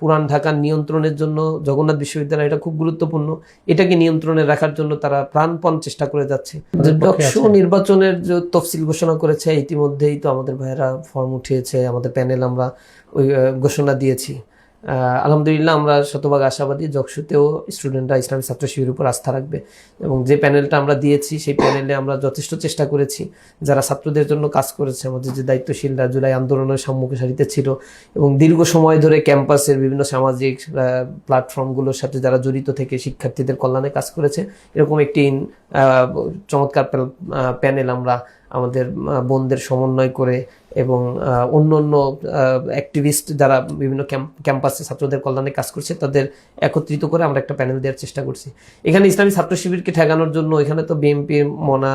পুরান ঢাকার নিয়ন্ত্রণের জন্য জগন্নাথ বিশ্ববিদ্যালয় এটা খুব গুরুত্বপূর্ণ। এটাকে নিয়ন্ত্রণে রাখার জন্য তারা প্রাণপণ চেষ্টা করে যাচ্ছে। ডকশো নির্বাচনের যে তফসিল ঘোষণা করেছে ইতিমধ্যেই তো আমাদের ভাইয়েরা ফর্ম উঠিয়েছে আমাদের প্যানেল আমরা ওই ঘোষণা দিয়েছি। আলহামদুলিল্লাহ আমরা শতভাগ আশাবাদী যকসুতেও স্টুডেন্টরা ইসলামী ছাত্র শিবিরের উপর আস্থা রাখবে এবং যে প্যানেলটা আমরা দিয়েছি সেই প্যানেলে আমরা যথেষ্ট চেষ্টা করেছি। যারা ছাত্রদের জন্য কাজ করেছে, আমাদের যে দায়িত্বশীলরা জুলাই আন্দোলনের সম্মুখ সারিতে ছিল এবং দীর্ঘ সময় ধরে ক্যাম্পাসের বিভিন্ন সামাজিক প্ল্যাটফর্মগুলোর সাথে যারা জড়িত থেকে শিক্ষার্থীদের কল্যাণে কাজ করেছে, এরকম একটি চমৎকার প্যানেল আমরা আমাদের বোনদের সমন্বয় করে এবং অন্য অন্য অ্যাক্টিভিস্ট যারা বিভিন্ন ক্যাম্পাসে ছাত্রদের কল্যাণে কাজ করছে, তাদের একত্রিত করে আমরা একটা প্যানেল দেওয়ার চেষ্টা করছি। এখানে ইসলামী ছাত্র শিবিরকে ঠেকানোর জন্য এখানে তো বিএমপি মনা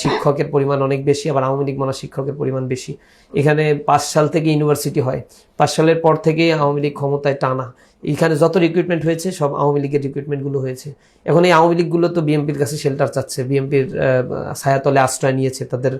শিক্ষকের পরিমাণ অনেক বেশি, আবার আওয়ামী লীগ মানা শিক্ষকের পরিমাণ বেশি। এখানে পাঁচ সাল থেকে ইউনিভার্সিটি হয়। পাঁচ সালের পর থেকেই আওয়ামী লীগ ক্ষমতায় টানা। এখানে যত রিক্রুটমেন্ট হয়েছে, সব আওয়ামী লীগের রিক্রুটমেন্টগুলো হয়েছে। এখন এই আওয়ামী লীগগুলো তো বিএনপির কাছে শেল্টার চাচ্ছে। বিএনপির ছায়াতলে আশ্রয় নিয়েছে তাদের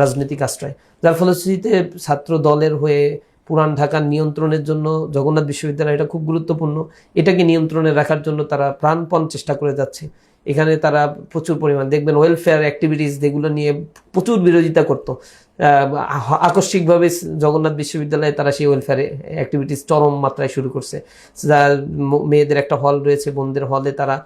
রাজনৈতিক আশ্রয়। যার ফলশ্রুতিতে ছাত্র দলের হয়ে পুরান ঢাকার নিয়ন্ত্রণের জন্য জগন্নাথ বিশ্ববিদ্যালয়, এটা খুব গুরুত্বপূর্ণ। এটাকে নিয়ন্ত্রণে রাখার জন্য তারা প্রাণপণ চেষ্টা করে যাচ্ছে। এখানে তারা প্রচুর পরিমাণ, দেখবেন ওয়েলফেয়ার অ্যাক্টিভিটিস যেগুলো নিয়ে প্রচুর বিরোধিতা করতো। আকস্মিকভাবে জগন্নাথ বিশ্ববিদ্যালয়ে তারা সেই ওয়েলফেয়ার অ্যাক্টিভিটিস চরম মাত্রায় শুরু করছে। যার মেয়েদের একটা হল রয়েছে, বোনদের হলে তারা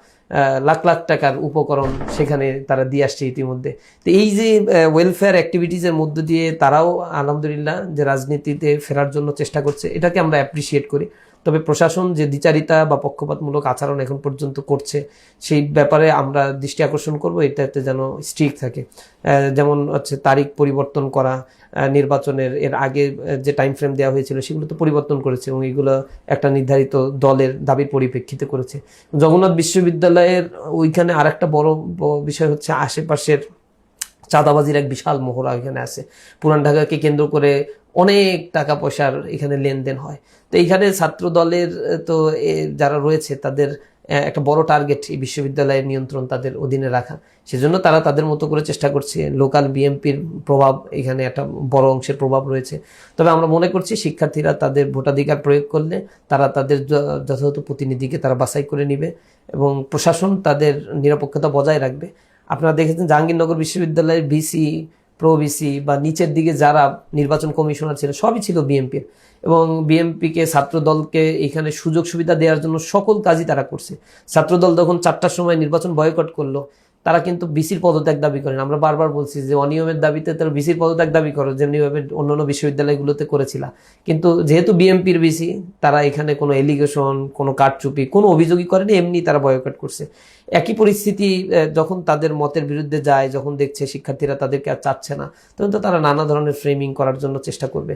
লাখ লাখ টাকার উপকরণ সেখানে তারা দিয়ে আসছে ইতিমধ্যে। তো এই যে ওয়েলফেয়ার অ্যাক্টিভিটিসের মধ্য দিয়ে তারাও আলহামদুলিল্লাহ যে রাজনীতিতে ফেরার জন্য চেষ্টা করছে, এটাকে আমরা অ্যাপ্রিসিয়েট করি। তবে প্রশাসন যে দ্বিচারিতা বা পক্ষপাতমূলক আচরণ এখন পর্যন্ত করছে, সেই ব্যাপারে আমরা দৃষ্টি আকর্ষণ করব। এটাতে যেন স্ট্রিক থাকে। যেমন হচ্ছে তারিখ পরিবর্তন করা নির্বাচনের এর আগে যে টাইম ফ্রেম দেওয়া হয়েছিল, সেগুলো তো পরিবর্তন করেছে এবং এগুলো একটা নির্ধারিত দলের দাবির পরিপ্রেক্ষিতে করেছে। জগন্নাথ বিশ্ববিদ্যালয়ের ওইখানে আরেকটা বড় বিষয় হচ্ছে আশেপাশের চাঁদাবাজির এক বিশাল মহড়া এখানে আছে। পুরান ঢাকাকে কেন্দ্র করে অনেক টাকা পয়সার এখানে লেনদেন হয়। তো এইখানে ছাত্র দলের তো যারা রয়েছে, তাদের একটা বড় টার্গেট এই বিশ্ববিদ্যালয়ের নিয়ন্ত্রণ তাদের অধীনে রাখা। সেজন্য তারা তাদের মতো করে চেষ্টা করছে। লোকাল বিএমপির প্রভাব এখানে একটা বড় অংশের প্রভাব রয়েছে। তবে আমরা মনে করছি শিক্ষার্থীরা তাদের ভোটাধিকার প্রয়োগ করলে তারা তাদের যথাযথ প্রতিনিধিকে তারা বাছাই করে নিবে এবং প্রশাসন তাদের নিরাপত্তা বজায় রাখবে। আপনারা দেখেছেন জাহাঙ্গীরনগর বিশ্ববিদ্যালয়ের ভিসি, প্রো ভিসি বা নিচের দিকে যারা নির্বাচন কমিশনার ছিল সবই ছিল বিএমপির এবং বিএমপিকে ছাত্র দলকে এখানে সুযোগ সুবিধা দেওয়ার জন্য সকল কাজই তারা করছে। ছাত্রদল যখন চারটার সময় নির্বাচন বয়কট করল। তারা কিন্তু বিসির পদত্যাগ দাবি করেন। আমরা বারবার বলছি যে অনিয়মের দাবিতে তারা বিসির পদত্যাগ দাবি করো যেমনিভাবে অন্যান্য বিশ্ববিদ্যালয়গুলোতে করেছিল। কিন্তু যেহেতু বিএনপির বিসি তারা এখানে কোনো এলিগেশন কোনো কারচুপি, কোনো অভিযোগই করেনি, এমনি তারা বয়কট করছে। একই পরিস্থিতি যখন তাদের মতের বিরুদ্ধে যায়, যখন দেখছে শিক্ষার্থীরা তাদেরকে আর চাচ্ছে না, তখন তো তারা নানা ধরনের ফ্রেমিং করার জন্য চেষ্টা করবে।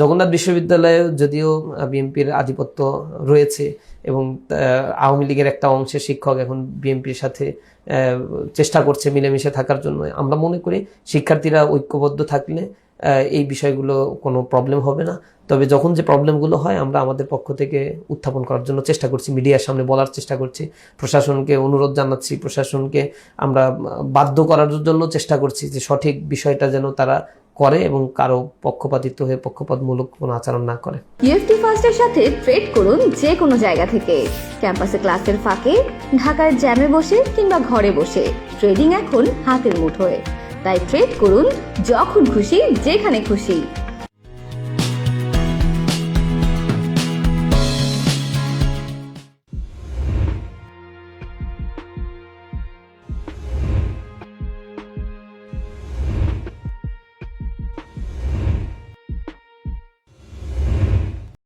জগন্নাথ বিশ্ববিদ্যালয়ে যদিও বিএনপির আধিপত্য রয়েছে এবং আওয়ামী লীগের একটা অংশের শিক্ষক এখন বিএনপির সাথে চেষ্টা করছে মিলেমিশে থাকার জন্য। আমরা মনে করি শিক্ষার্থীরা ঐক্যবদ্ধ থাকলে এই বিষয়গুলো কোনো প্রবলেম হবে না। তবে যখন যে প্রবলেমগুলো হয়, আমরা আমাদের পক্ষ থেকে উত্থাপন করার জন্য চেষ্টা করছি, মিডিয়ার সামনে বলার চেষ্টা করছি, প্রশাসনকে অনুরোধ জানাচ্ছি, প্রশাসনকে আমরা বাধ্য করার জন্য চেষ্টা করছি যে সঠিক বিষয়টা যেন তারা করে এবং কারও পক্ষপাতিত্ব হয়ে পক্ষপাতমূলক কোনো আচরণ না করে। ইউএফটি ফার্স্টের সাথে ট্রেড করুন যে কোনো জায়গা থেকে। ক্যাম্পাসে ক্লাসের ফাঁকে, ঢাকার জ্যামে বসে কিংবা ঘরে বসে। ট্রেডিং এখন হাতের মুঠোয়। তাই ট্রেড করুন যখন খুশি, যেখানে খুশি।